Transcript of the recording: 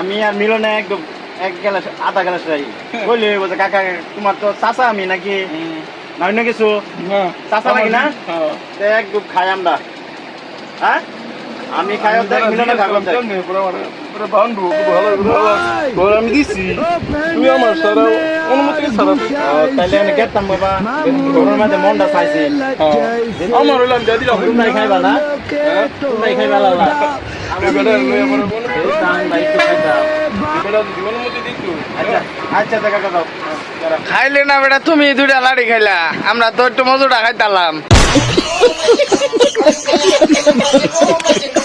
আমি আর মিলনে একদম এক গ্লাস আধা গ্লাস রাই। বললি বলছে কাকা তোমার তো চাচা আমি নাকি? নয় না কিছু। না চাচা নাকি না? হ্যাঁ। একদম খাই আমরা। হ্যাঁ? আমি খাই অর্ধেক মিলনে খাই আমি দিছি। তুই আমার সারা অনুমতি ছাড়া ও, আমি গেতাম বাবা। ঘরের মধ্যে মনটা চাইছি। আমার হইলাম দিয়ে দিলাম। খাইবা না? খাইবা আচ্ছা, আচ্ছা, খাইলে না বেটা তুমি দুটা লাড়ি খাইলা। আমরা তো একটু মজুটা খাইতালাম।